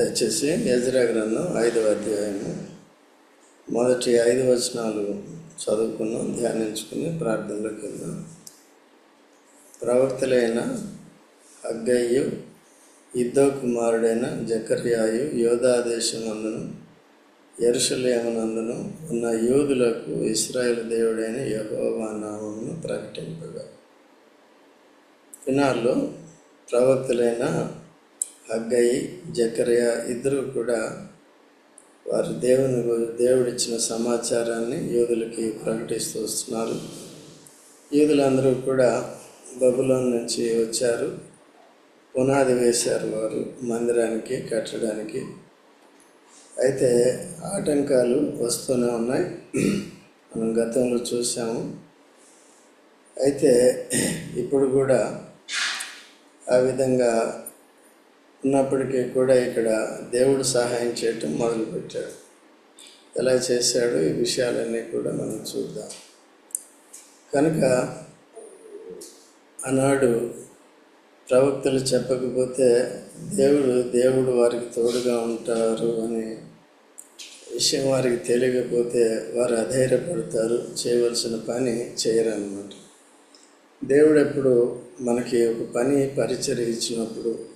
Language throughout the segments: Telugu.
దయచేసి ఎజ్రా గ్రంథం ఐదవ అధ్యాయము మొదటి ఐదు వచనాలు చదువుకున్నాం ధ్యానించుకుని ప్రార్థనలోకి వెళ్దాం. ప్రవక్తలైన అగ్గయ్యు ఇద్దో కుమారుడైన జకర్యాయు యోధాదేశమందును ఎరుషలేమనందును ఉన్న యూదులకు ఇస్రాయేల్ దేవుడైన యహోవా నామమును ప్రకటింపగా. దినాల్లో ప్రవక్తలైన హగ్గయి జకర్య ఇద్దరు కూడా వారి దేవుని దేవుడిచ్చిన సమాచారాన్ని యూదులకి ప్రకటిస్తూ వస్తున్నారు. యూదులందరూ కూడా బబులోన్ నుంచి వచ్చారు. పునాది వేశారు వారు మందిరానికి కట్టడానికి. అయితే ఆటంకాలు వస్తూనే ఉన్నాయి. మనం గతంలో చూసాము అయితే ఇప్పుడు కూడా ఆ విధంగా ఉన్నప్పటికీ కూడా ఇక్కడ దేవుడు సహాయం చేయటం మొదలుపెట్టాడు. ఎలా చేశాడు ఈ విషయాలన్నీ కూడా మనం చూద్దాం. కనుక ఆనాడు ప్రవక్తలు చెప్పకపోతే దేవుడు దేవుడు వారికి తోడుగా ఉంటారు అనే విషయం వారికి తెలియకపోతే వారు అధైర్యపడతారు చేయవలసిన పని చేయరన్నమాట. దేవుడు ఎప్పుడు మనకి ఒక పని పరిచయం ఇచ్చినప్పుడు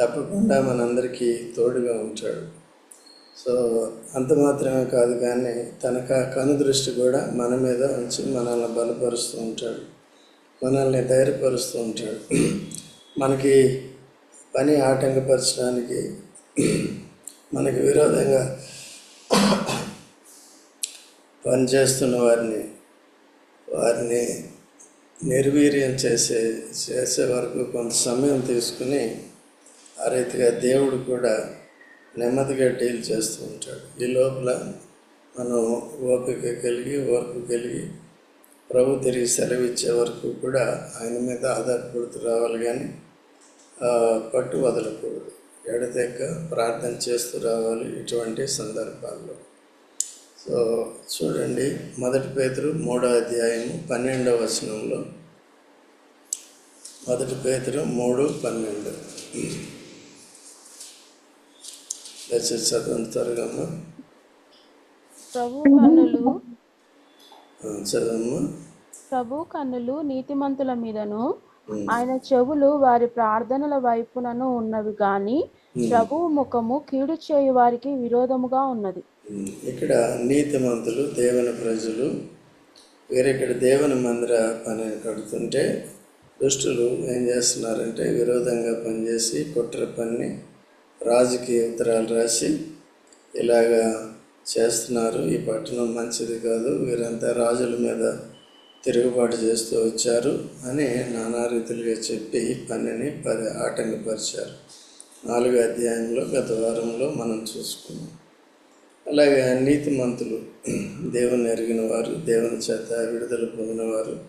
తప్పకుండా మనందరికీ తోడుగా ఉంటాడు సో అంత మాత్రమే కాదు కానీ తన కనుదృష్టి కూడా మన మీద ఉంచి మనల్ని బలపరుస్తూ ఉంటాడు. మనల్ని ధైర్యపరుస్తూ ఉంటాడు. మనకి పని ఆటంకపరచడానికి మనకి విరోధంగా పనిచేస్తున్న వారిని వారిని నిర్వీర్యం చేసే చేసే వరకు కొంత సమయం తీసుకుని ఆ రీతిగా దేవుడు కూడా నెమ్మదిగా డీల్ చేస్తూ ఉంటాడు. ఈ లోపల మనం ఓపిక కలిగి ఓర్పు కలిగి ప్రభు తిరిగి సెలవు ఇచ్చే వరకు కూడా ఆయన మీద ఆధారపడుతూ రావాలి కానీ పట్టు వదలకూడదు. ఎడతెక్క ప్రార్థన చేస్తూ రావాలి ఇటువంటి సందర్భాల్లో. సో చూడండి మొదటి పేతురు మూడో అధ్యాయము పన్నెండవ వచనంలో. మొదటి పేతురు మూడు పన్నెండు. దయచేసి చదవండి త్వరగా. ప్రభు కన్నులు. చదవమ్మా. ప్రభు కన్నులు నీతిమంతుల మీదను ఆయన చెవులు వారి ప్రార్థనల వైపునను ఉన్నవి గాని ప్రభు ముఖము కీడు చేయు వారికి విరోధముగా ఉన్నది. ఇక్కడ నీతిమంతులు దేవుని ప్రజలు వేరే ఇక్కడ దేవుని మందిర పని కడుతుంటే దుష్టులు ఏం చేస్తున్నారంటే విరోధంగా పనిచేసి కుట్ర పని రాజుకి ఉత్తరాలు రాసి ఇలాగా చేస్తున్నారు. ఈ పట్టణం మంచిది కాదు. వీరంతా రాజుల మీద తిరుగుబాటు చేస్తూ వచ్చారు అని నానా రీతిలుగా చెప్పి పనిని పది ఆటంకపరిచారు నాలుగు అధ్యాయంలో గత వారంలో మనం చూసుకున్నాం. అలాగే నీతిమంతులు దేవుని ఎరిగిన వారు దేవుని చేత విడుదల పొందినవారు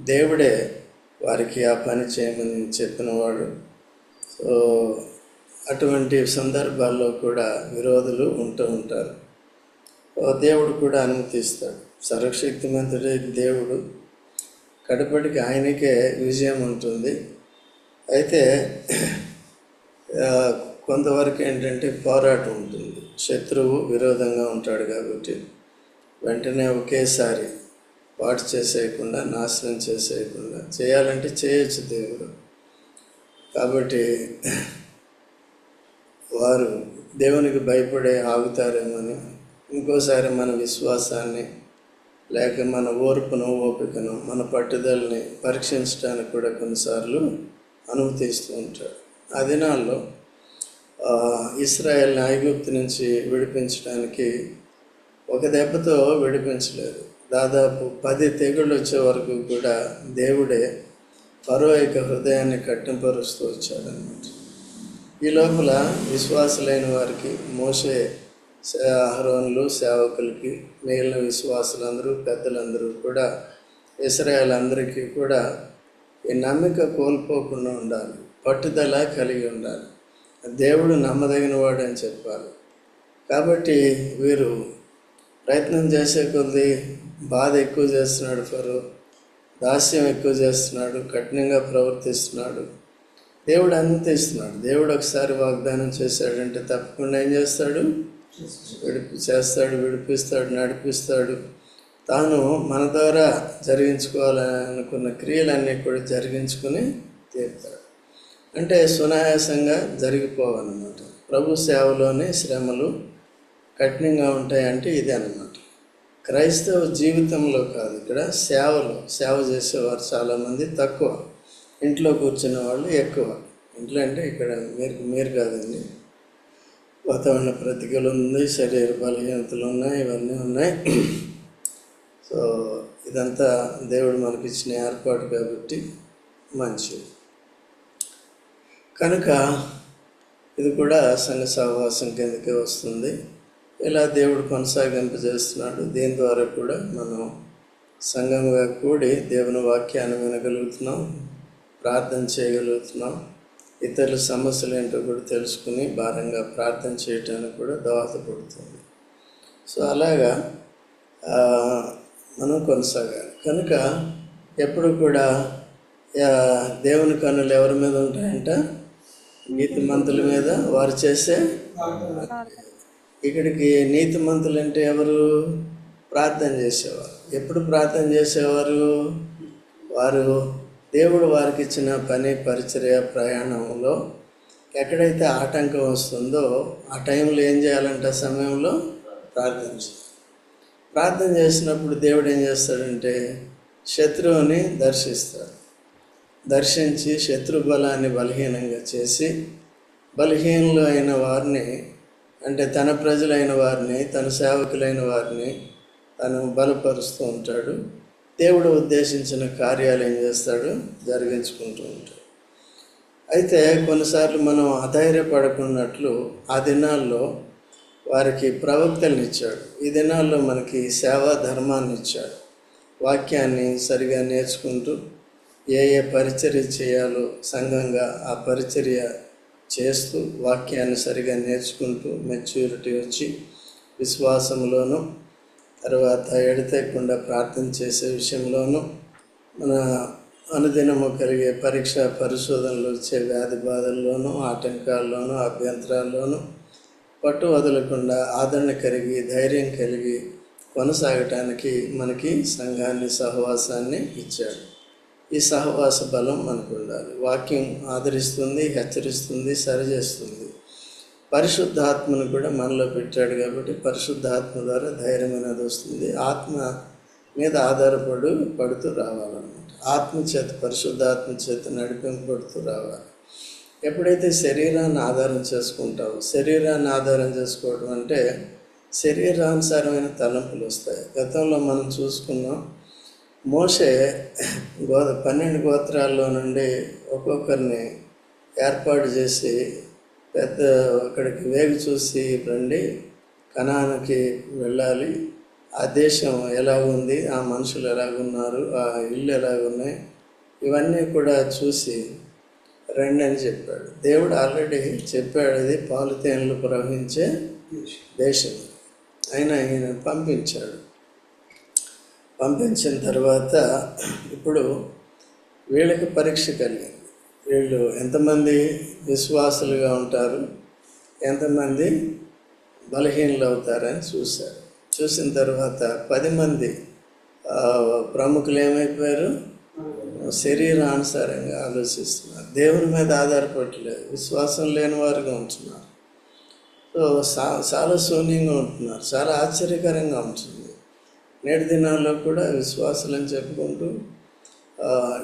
దేవుడే వారికి ఆ పని చేయమని చెప్పినవాడు సో అటువంటి సందర్భాల్లో కూడా విరోధులు ఉంటూ ఉంటారు. దేవుడు కూడా అనుమతిస్తాడు సర్వశక్తిమంతుడే దేవుడు. కడపటికి ఆయనకే విజయం ఉంటుంది. అయితే కొంతవరకు ఏంటంటే పోరాటం ఉంటుంది. శత్రువు విరోధంగా ఉంటాడు కాబట్టి వెంటనే ఒకేసారి పాటు చేసేయకుండా నాశనం చేసేయకుండా చేయాలంటే చేయొచ్చు దేవుడు. కాబట్టి వారు దేవునికి భయపడే ఆగుతారేమని ఇంకోసారి మన విశ్వాసాన్ని లేక మన ఓర్పును ఓపికను మన పట్టుదలని పరీక్షించడానికి కూడా కొన్నిసార్లు అనుమతిస్తూ ఉంటాడు ఆ దినాల్లో ఇస్రాయల్ని ఇస్రాయేల్ని ఐగుప్తు నుంచి విడిపించడానికి ఒక దెబ్బతో విడిపించలేదు. దాదాపు పది తెగుళ్ళు వచ్చే వరకు కూడా దేవుడే ఫరో యొక్క హృదయాన్ని కట్టింపరుస్తూ వచ్చాడనమాట ఈ లోపల విశ్వాసులైన వారికి మోసే అహరోన్లు సేవకులకి మిగిలిన విశ్వాసులందరూ పెద్దలందరూ కూడా ఇస్రాయలందరికీ కూడా ఈ నమ్మిక కోల్పోకుండా ఉండాలి పట్టుదల కలిగి ఉండాలి. దేవుడు నమ్మదగిన వాడు అని చెప్పాలి. కాబట్టి వీరు ప్రయత్నం చేసే కొద్దీ బాధ ఎక్కువ చేస్తున్నాడు ఫరు దాస్యం ఎక్కువ చేస్తున్నాడు కఠినంగా ప్రవర్తిస్తున్నాడు. దేవుడు అనుమతిస్తున్నాడు దేవుడు ఒకసారి వాగ్దానం చేశాడంటే తప్పకుండా ఏం చేస్తాడు? విడిపి చేస్తాడు విడిపిస్తాడు నడిపిస్తాడు. తాను మన ద్వారా జరిగించుకోవాలనుకున్న క్రియలన్నీ కూడా జరిగించుకుని తీరుతాడు. అంటే సునాయాసంగా జరిగిపోవాలన్నమాట. ప్రభు సేవలోనే శ్రమలు కఠినంగా ఉంటాయంటే ఇదే అన్నమాట. క్రైస్తవ జీవితంలో కాదు ఇక్కడ సేవలో సేవ చేసేవారు చాలామంది తక్కువ. ఇంట్లో కూర్చునే వాళ్ళు ఎక్కువ. ఇంట్లో అంటే ఇక్కడ మీరు మీరు కాదండి. వాతావరణ ప్రతికూలు ఉంది శరీర బలహీనతలు ఉన్నాయి ఇవన్నీ ఉన్నాయి. సో ఇదంతా దేవుడు మనకి ఇచ్చిన ఏర్పాటు కాబట్టి మంచిది. కనుక ఇది కూడా సంఘ సహవాసం కిందకే వస్తుంది. ఇలా దేవుడు కొనసాగింపజేస్తున్నాడు దీని ద్వారా కూడా మనం సంఘంగా కూడి దేవుని వాక్యాన్ని వినగలుగుతున్నాం. ప్రార్థన చేయగలుగుతున్నాం. ఇతరుల సమస్యలు ఏంటో కూడా తెలుసుకుని భారంగా ప్రార్థన చేయటానికి కూడా దోహదపడుతుంది సో అలాగా మనం కొనసాగాలి. కనుక ఎప్పుడు కూడా దేవుని కన్నులు ఎవరి మీద ఉంటాయంట? నీతిమంతుల మీద. వారు చేసే ఇక్కడికి నీతి మంతులు అంటే ఎవరు? ప్రార్థన చేసేవారు. ఎప్పుడు ప్రార్థన చేసేవారు? వారు దేవుడు వారికి ఇచ్చిన పని పరిచర్య ప్రయాణంలో ఎక్కడైతే ఆటంకం వస్తుందో ఆ టైంలో ఏం చేయాలంటే ఆ సమయంలో ప్రార్థన చేయాలి. ప్రార్థన చేసినప్పుడు దేవుడు ఏం చేస్తాడంటే శత్రువుని దర్శిస్తాడు. దర్శించి శత్రు బలాన్ని బలహీనంగా చేసి బలహీనులు అయిన వారిని అంటే తన ప్రజలైన వారిని తన సేవకులైన వారిని తను బలపరుస్తూ ఉంటాడు. దేవుడు ఉద్దేశించిన కార్యాలు ఏం చేస్తాడు? జరిగించుకుంటూ ఉంటాడు. అయితే కొన్నిసార్లు మనం అధైర్యపడకున్నట్లు ఆ దినాల్లో వారికి ప్రవక్తలను ఇచ్చాడు. ఈ దినాల్లో మనకి సేవా ధర్మాన్ని ఇచ్చాడు. వాక్యాన్ని సరిగా నేర్చుకుంటూ ఏ ఏ పరిచర్య చేయాలో సంఘంగా ఆ పరిచర్య చేస్తూ వాక్యాన్ని సరిగా నేర్చుకుంటూ మెచ్యూరిటీ వచ్చి విశ్వాసంలోనూ తర్వాత ఎడతెగకుండా ప్రార్థన చేసే విషయంలోనూ మన అనుదినము కలిగే పరీక్ష పరిశోధనలు వచ్చే వ్యాధి బాధల్లోనూ ఆటంకాల్లోనూ అభ్యంతరాల్లోనూ పట్టు వదలకుండా ఆదరణ కలిగి ధైర్యం కలిగి కొనసాగటానికి మనకి సంఘాన్ని సహవాసాన్ని ఇచ్చాడు. ఈ సహవాస బలం మనకు ఉండాలి వాక్యం ఆదరిస్తుంది హెచ్చరిస్తుంది సరిచేస్తుంది. పరిశుద్ధాత్మను కూడా మనలో పెట్టాడు కాబట్టి పరిశుద్ధాత్మ ద్వారా ధైర్యం అనేది వస్తుంది. ఆత్మ మీద ఆధారపడు పడుతూ రావాలన్నమాట. ఆత్మ చేత పరిశుద్ధాత్మ చేత నడిపింపబడుతూ రావాలి. ఎప్పుడైతే శరీరాన్ని ఆధారం చేసుకుంటావో శరీరాన్ని ఆధారం చేసుకోవడం అంటే శరీరానుసారమైన తలంపులు వస్తాయి. గతంలో మనం చూసుకున్నాం మోసే గో పన్నెండు గోత్రాల్లో నుండి ఒక్కొక్కరిని ఏర్పాటు చేసి పెద్ద అక్కడికి వేగు చూసి రండి. కణానికి వెళ్ళాలి. ఆ దేశం ఎలా ఉంది? ఆ మనుషులు ఎలాగున్నారు? ఆ ఇల్లు ఎలాగున్నాయి? ఇవన్నీ కూడా చూసి రండి అని చెప్పాడు. దేవుడు ఆల్రెడీ చెప్పాడు అది పాలు తేనెలు ప్రవహించే దేశం. అయినా ఈయన పంపించాడు. పంపించిన తర్వాత ఇప్పుడు వీళ్ళకి పరీక్ష కలిగింది. వీళ్ళు ఎంతమంది విశ్వాసులుగా ఉంటారు ఎంతమంది బలహీనలు అవుతారని చూశారు. చూసిన తర్వాత పది మంది ప్రముఖులు ఏమైపోయారు? శరీరానుసారంగా ఆలోచిస్తున్నారు. దేవుని మీద ఆధారపడలేదు విశ్వాసం లేని వారుగా ఉంటున్నారు. సో చాలా శూన్యంగా ఉంటున్నారు చాలా ఆశ్చర్యకరంగా ఉంటుంది నేటి దినాల్లో కూడా విశ్వాసులని చెప్పుకుంటూ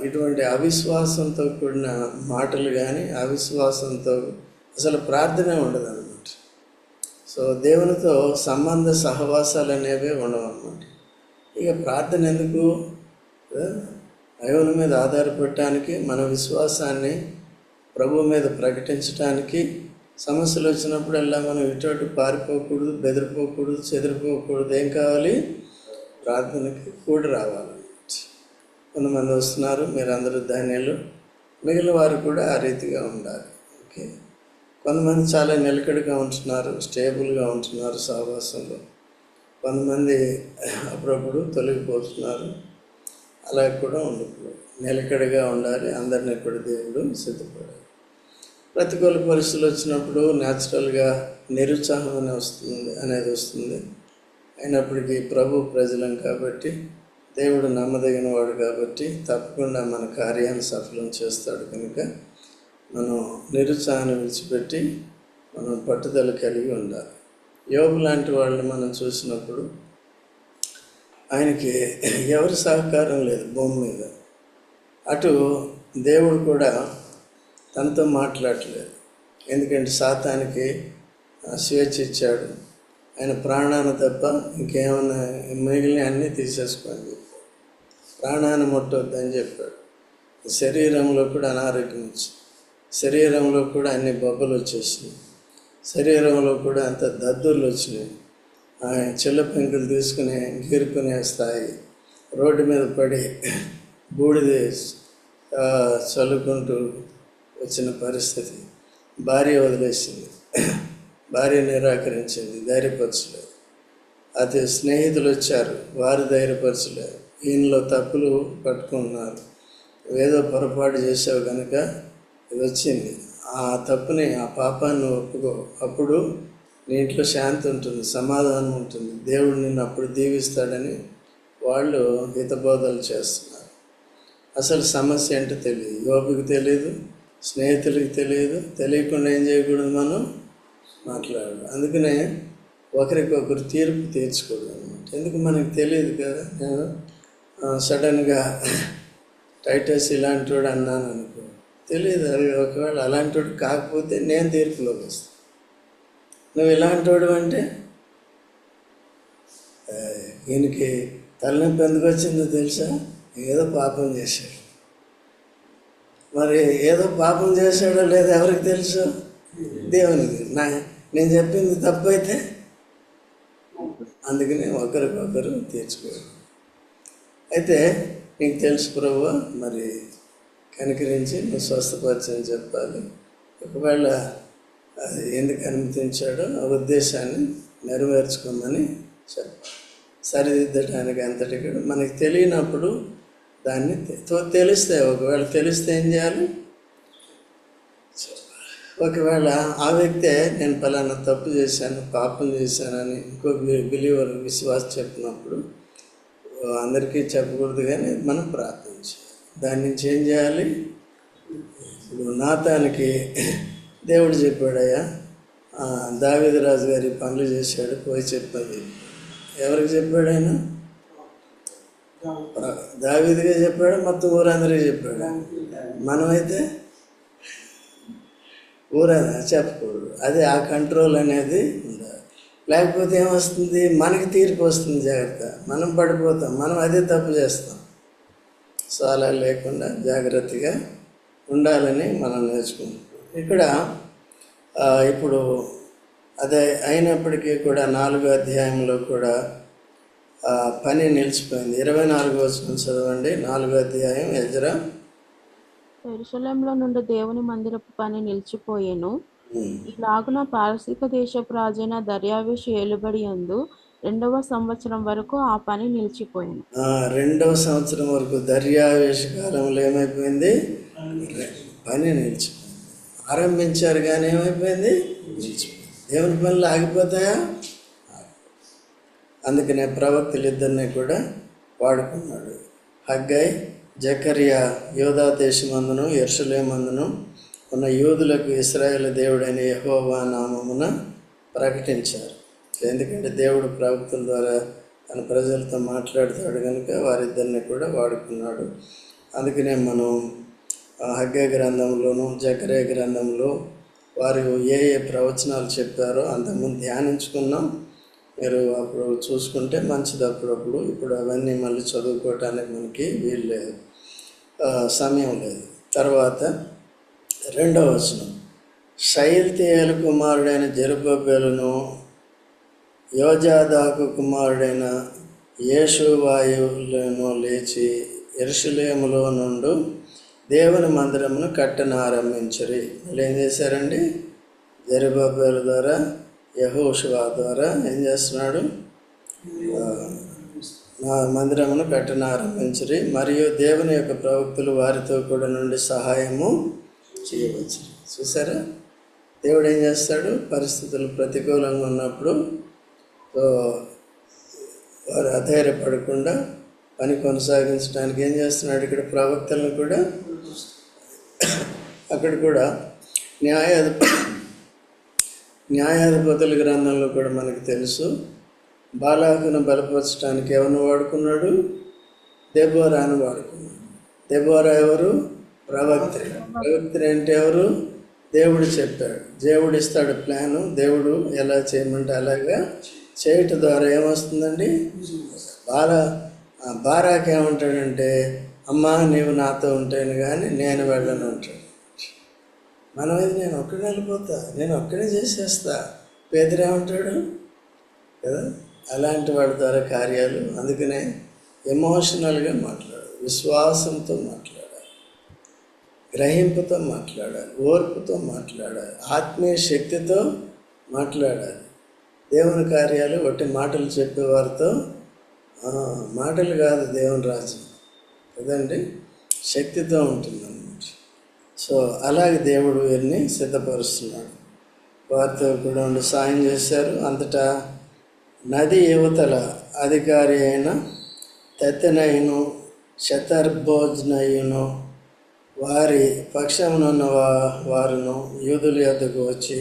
ఇటువంటి అవిశ్వాసంతో కూడిన మాటలు కానీ అవిశ్వాసంతో అసలు ప్రార్థనే ఉండదు అనమాట సో దేవునితో సంబంధ సహవాసాలు అనేవి ఉండవు అనమాట ఇక ప్రార్థన ఎందుకు? దేవుని మీద ఆధారపడటానికి మన విశ్వాసాన్ని ప్రభు మీద ప్రకటించడానికి సమస్యలు వచ్చినప్పుడల్లా మనం ఇటు పారిపోకూడదు బెదిరిపోకూడదు చెదిరిపోకూడదు. ఏం కావాలి? ప్రార్థనకి కూడి రావాలి. కొంతమంది వస్తున్నారు మీరందరూ ధాన్యాలు. మిగిలిన వారు కూడా ఆ రీతిగా ఉండాలి. ఓకే? కొంతమంది చాలా నిలకడగా ఉంటున్నారు స్టేబుల్గా ఉంటున్నారు సహవాసంలో. కొంతమంది అప్పుడప్పుడు తొలగిపోతున్నారు. అలా కూడా ఉండకూడదు. నిలకడగా ఉండాలి. అందరినీ కూడా దేవుడు సిద్ధపడాలి. ప్రతికూల పరిస్థితులు వచ్చినప్పుడు న్యాచురల్గా నిరుత్సాహం అనే వస్తుంది అనేది వస్తుంది. అయినప్పటికీ ప్రభు ప్రజలం కాబట్టి దేవుడు నమ్మదగిన వాడు కాబట్టి తప్పకుండా మన కార్యాన్ని సఫలం చేస్తాడు కనుక మనం నిరుత్సాహాన్ని విడిచిపెట్టి మనం పట్టుదల కలిగి ఉండాలి. యోగు లాంటి వాళ్ళని మనం చూసినప్పుడు ఆయనకి ఎవరి సహకారం లేదు భూమి మీద. అటు దేవుడు కూడా తనతో మాట్లాడలేదు. ఎందుకంటే సాతానికి స్వేచ్ఛ ఇచ్చాడు. ఆయన ప్రాణాన్ని తప్ప ఇంకేమైనా మిగిలిన అన్నీ తీసేసుకోండి ప్రాణాన్ని ముట్టొద్దని చెప్పాడు. శరీరంలో కూడా అనారోగ్యం వచ్చింది శరీరంలో కూడా అన్ని బొబ్బలు వచ్చేసినాయి. శరీరంలో కూడా అంత దద్దుర్లు వచ్చినాయి. ఆయన చిల్ల పెంకులు తీసుకుని గీరుకునే స్థాయి రోడ్డు మీద పడి బూడిద చల్లుకుంటూ వచ్చిన పరిస్థితి. భార్య వదిలేసింది. భార్య నిరాకరించింది. ధైర్యపరచలేదు. అదే స్నేహితులు వచ్చారు. వారు ధైర్యపరచలేదు. ఈయనలో తప్పులు పట్టుకున్నారు. ఏదో పొరపాటు చేసావు కనుక ఇది వచ్చింది. ఆ తప్పుని ఆ పాపాన్ని ఒప్పుకో. అప్పుడు నీటిలో శాంతి ఉంటుంది సమాధానం ఉంటుంది. దేవుడు నిన్ను అప్పుడు దీవిస్తాడని వాళ్ళు హితబోధలు చేస్తున్నారు. అసలు సమస్య ఏంటో తెలియదు. యోపుకి తెలియదు స్నేహితులకి తెలియదు తెలియకుండా ఏం చేయకూడదు మనం? మాట్లాడాలి అందుకనే ఒకరికొకరు తీర్పు తీర్చుకోవడం అనమాట ఎందుకు మనకు తెలియదు కదా? నేను సడన్గా టైటస్ ఇలాంటి వాడు అన్నాను అనుకో. తెలియదు అది ఒకవేళ అలాంటి వాడు కాకపోతే నేను తీర్పులోకి వస్తాను నువ్వు ఇలాంటి వాడు అంటే ఈయనకి తలనొప్పి ఎందుకు వచ్చిందో తెలుసా? ఏదో పాపం చేశాడు. మరి ఏదో పాపం చేశాడో లేదో ఎవరికి తెలుసు? దేవునికి. నా నేను చెప్పింది తప్పైతే అందుకనే అందుకని ఒకరికొకరు తీర్చుకోవాలి. అయితే నీకు తెలుసు ప్రభు మరి కనికరించి నువ్వు స్వస్థపరచని చెప్పాలి. ఒకవేళ అది ఎందుకు అనుమతించాడో ఆ ఉద్దేశాన్ని నెరవేర్చుకోమని చెప్పాలి. సరిదిద్దటానికి అంతటి మనకి తెలియనప్పుడు దాన్ని తెలిస్తే ఒకవేళ తెలిస్తే ఏం చేయాలి? ఒకవేళ ఆ వ్యక్తే నేను పలానా తప్పు చేశాను పాపం చేశానని ఇంకో బిలీవర్ విశ్వాసం చెప్పినప్పుడు అందరికీ చెప్పకూడదు కానీ మనం ప్రార్థన దాని నుంచి ఏం చేయాలి? ఇప్పుడు నాతానికి దేవుడు చెప్పాడయ్యా దావిదరాజు గారి పనులు చేశాడు పోయి చెప్పాడు. ఎవరికి చెప్పాడు ఆయన? దావీదిగా చెప్పాడు మొత్తం ఊరందరికీ చెప్పాడు. మనమైతే ఊరన్నా చెప్పకూడదు. అదే ఆ కంట్రోల్ అనేది ఉండాలి. లేకపోతే ఏమొస్తుంది? మనకి తీరిక వస్తుంది జాగ్రత్త. మనం పడిపోతాం. మనం అదే తప్పు చేస్తాం. సో అలా లేకుండా జాగ్రత్తగా ఉండాలని మనం నేర్చుకుంటాం ఇక్కడ ఇప్పుడు అదే అయినప్పటికీ కూడా నాలుగో అధ్యాయంలో కూడా పని నిలిచిపోయింది. ఇరవై నాలుగో వచ్చిన చదవండి. నాలుగో అధ్యాయం ఎజరా. ఎరుసలేంలో నుండి దేవుని మందిరపు పని నిలిచిపోయాను. ఇలాగున పారసీక దేశపు రాజైన దర్యావేషు ఏలుబడి యందు రెండవ సంవత్సరం వరకు ఆ పని నిలిచిపోయాను ఆ, రెండవ సంవత్సరం వరకు దర్యావేశ కాలంలో ఏమైపోయింది? పని నిలిచిపోయింది. ఆరంభించారు కానీ ఏమైపోయింది? నిలిచిపోయింది. దేవుని పనులు ఆగిపోతాయా? అందుకనే ప్రవక్తలు ఇద్దరిని కూడా వాడుకున్నాడు. హగ్గై జకరియా యోధా దేశమందును ఎర్షలేమందును ఉన్న యూదులకు ఇస్రాయేల్ దేవుడైన యహోవా నామమున ప్రకటించారు. ఎందుకంటే దేవుడు ప్రభుత్వం ద్వారా తన ప్రజలతో మాట్లాడతాడు కనుక వారిద్దరిని కూడా వాడుకున్నాడు. అందుకనే మనం హగ్గ గ్రంథంలోను జకరే గ్రంథంలో వారు ఏ ఏ ప్రవచనాలు చెప్పారో అంతకుముందు ధ్యానించుకున్నాం. మీరు అప్పుడు చూసుకుంటే మంచిది అప్పుడప్పుడు. ఇప్పుడు అవన్నీ మళ్ళీ చదువుకోవటానికి మనకి వీలు లేదు. సమయం లేదు. తర్వాత రెండవ వచనం. శైల్తేయలు కుమారుడైన జరుబబేలును యోజాదాకు కుమారుడైన యేషువాయువులను లేచి ఎరుసలేములో నుండి దేవుని మందిరమును కట్టన ఆరంభించరి మళ్ళీ ఏం చేశారండి? జరుబాబేల ద్వారా యహోషువా ద్వారా ఏం చేస్తున్నాడు? మందిరమును కట్టనారంభించరు. మరియు దేవుని యొక్క ప్రవక్తులు వారితో కూడా నుండి సహాయము చేయవచ్చు. చూసారా? దేవుడు ఏం చేస్తాడు? పరిస్థితులు ప్రతికూలంగా ఉన్నప్పుడు వారు అధైర్యపడకుండా పని కొనసాగించడానికి ఏం చేస్తున్నాడు? ఇక్కడ ప్రవక్తలను కూడా అక్కడ కూడా న్యాయాధి న్యాయాధిపతుల గ్రంథంలో కూడా మనకు తెలుసు. బాలాకును బలపరచడానికి ఎవరిని వాడుకున్నాడు? దెబ్బోరాను వాడుకున్నాడు. దెబ్బోరా ఎవరు? ప్రవక్త ప్రవక్త అంటే ఎవరు? దేవుడు చెప్పాడు. దేవుడు ఇస్తాడు ప్లాను. దేవుడు ఎలా చేయమంటే అలాగా చేయటం ద్వారా ఏమొస్తుందండి? బాల బారాకి ఏమంటాడంటే అమ్మా నీవు నాతో ఉంటాను కానీ నేను వెళ్ళను అంటాడు. మనం ఇది నేను ఒక్కడే వెళ్ళిపోతా. నేను ఒక్కడే చేసేస్తా. పేదరేమంటాడు కదా? అలాంటి వాడి ద్వారా కార్యాలు. అందుకనే ఎమోషనల్గా మాట్లాడు. విశ్వాసంతో మాట్లాడు. గ్రహింపుతో మాట్లాడాలి ఓర్పుతో మాట్లాడాలి ఆత్మీయ శక్తితో మాట్లాడాలి. దేవుని కార్యాలు ఒట్టి మాటలు చెప్పేవారితో మాటలు కాదు దేవుని రాజ్యం. కదండి శక్తితో ఉంటుందన్నమాట. సో అలాగే దేవుడు వీరిని సిద్ధపరుస్తున్నాడు. వారితో కూడా ఉండి సాయం చేశారు. అంతటా నది యువతల అధికారి అయిన తెత్తనయును శతర్భోజనయును వారి పక్షమునున్న వా వారును యూదుల యొద్దకు వచ్చి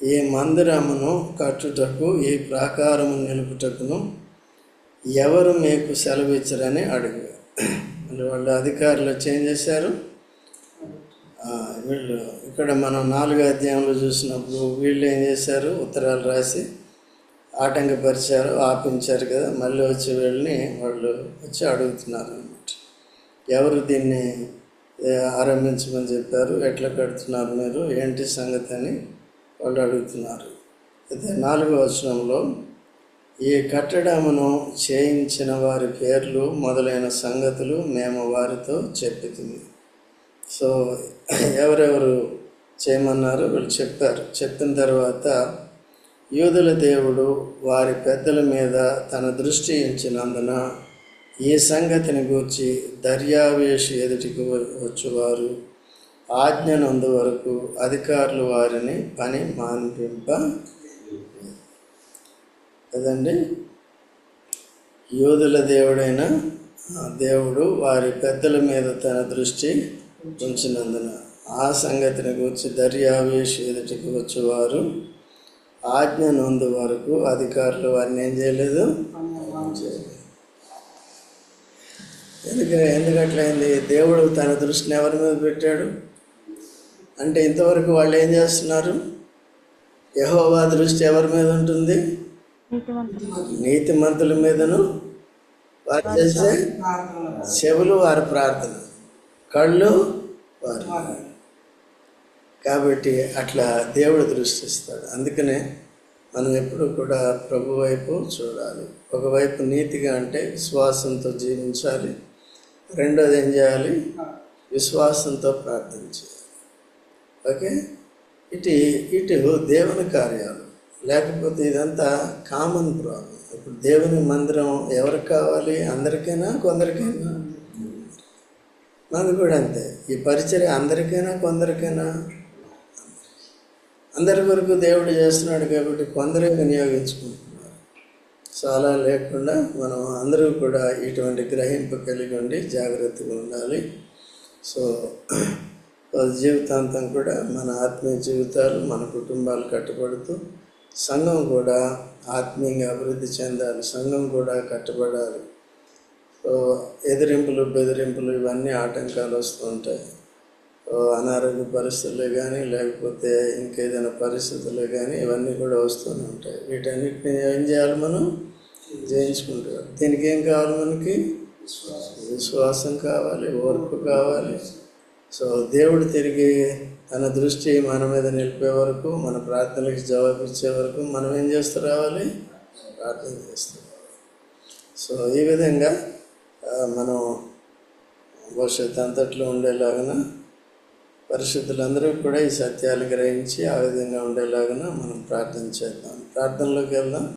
ఈ మందిరమును కట్టుటకు ఈ ప్రాకారము నిలుపుటకును ఎవరు మీకు సెలవిచ్చరని అడిగారు వాళ్ళు వాళ్ళ అధికారులు వచ్చి ఏం చేశారు? వీళ్ళు ఇక్కడ మనం నాలుగో అధ్యాయంలో చూసినప్పుడు వీళ్ళు ఏం చేశారు? ఉత్తరాలు రాసి ఆటంకపరిచారు ఆపించారు కదా మళ్ళీ వచ్చి వీళ్ళని వాళ్ళు వచ్చి అడుగుతున్నారు అన్నమాట. ఎవరు దీన్ని ఆరంభించమని చెప్పారు. ఎట్లా కడుతున్నారు మీరు? ఏంటి సంగతి అని వాళ్ళు అడుగుతున్నారు. అయితే నాలుగో వచనంలో ఈ కట్టడమును చేయించిన వారి పేర్లు మొదలైన సంగతులు మేము వారితో చెప్పుతుంది సో ఎవరెవరు చేయమన్నారు వీళ్ళు చెప్పారు చెప్పిన తర్వాత యూదుల దేవుడు వారి పెద్దల మీద తన దృష్టి ఇచ్చినందున ఈ సంగతిని గూర్చి దర్యావేషి ఎదుటికి వచ్చువారు? ఆజ్ఞనందు వరకు అధికారులు వారిని పని మాన్పింప కదండి? యోధుల దేవుడైన దేవుడు వారి పెద్దల మీద తన దృష్టి ఉంచినందున ఆ సంగతిని గురించి దర్యావేషి ఎదుటికి వచ్చేవారు? ఆజ్ఞ నొందు వరకు అధికారులు వారిని ఏం చేయలేదు. ఎందుకు ఎందుకట్లయింది దేవుడు తన దృష్టిని ఎవరి మీద పెట్టాడు? అంటే ఇంతవరకు వాళ్ళు ఏం చేస్తున్నారు? యహోవా దృష్టి ఎవరి మీద ఉంటుంది? నీతి మంతుల మీదను వారు చేసే చెవులు వారి ప్రార్థన కళ్ళు వారి కాబట్టి అట్లా దేవుడు దృష్టిస్తాడు అందుకనే మనం ఎప్పుడు కూడా ప్రభు వైపు చూడాలి. ఒకవైపు నీతిగా అంటే విశ్వాసంతో జీవించాలి. రెండోది ఏం చేయాలి? విశ్వాసంతో ప్రార్థన చేయాలి. ఓకే? ఇటు ఇటు దేవుని కార్యాలు. లేకపోతే ఇదంతా కామన్ ప్రాబ్లం ఇప్పుడు దేవుని మందిరం ఎవరికి కావాలి? అందరికైనా కొందరికైనా? మనది కూడా అంతే. ఈ పరిచర్య అందరికైనా కొందరికైనా? అందరి వరకు దేవుడు చేస్తున్నాడు కాబట్టి కొందరే వినియోగించుకుంటున్నారు. చాలా లేకుండా మనం అందరూ కూడా ఇటువంటి గ్రహింపు కలిగి ఉండి జాగ్రత్తగా ఉండాలి. సో జీవితాంతం కూడా మన ఆత్మీయ జీవితాలు మన కుటుంబాలు కట్టుబడుతూ సంఘం కూడా ఆత్మీయంగా అభివృద్ధి చెందాలి సంఘం కూడా కట్టుబడాలి. సో ఎదిరింపులు బెదిరింపులు ఇవన్నీ ఆటంకాలు వస్తూ ఉంటాయి. అనారోగ్య పరిస్థితులు కానీ లేకపోతే ఇంకేదైనా పరిస్థితులు కానీ ఇవన్నీ కూడా వస్తూనే ఉంటాయి. వీటన్నిటిని ఏం చేయాలి మనం? జయించుకుంటారు దీనికి ఏం కావాలి మనకి? విశ్వాసం కావాలి ఓర్పు కావాలి. సో దేవుడు తిరిగి తన దృష్టి మన మీద నిలిపే వరకు మన ప్రార్థనలకు జవాబు ఇచ్చే వరకు మనం ఏం చేస్తూ రావాలి? ప్రార్థన చేస్తూ సో ఈ విధంగా మనం భవిష్యత్తు అంతట్లో ఉండేలాగా పరిశుద్ధులందరూ కూడా ఈ సత్యాలు గ్రహించి ఆ విధంగా ఉండేలాగా మనం ప్రార్థన చేద్దాం. ప్రార్థనలోకి వెళ్దాం.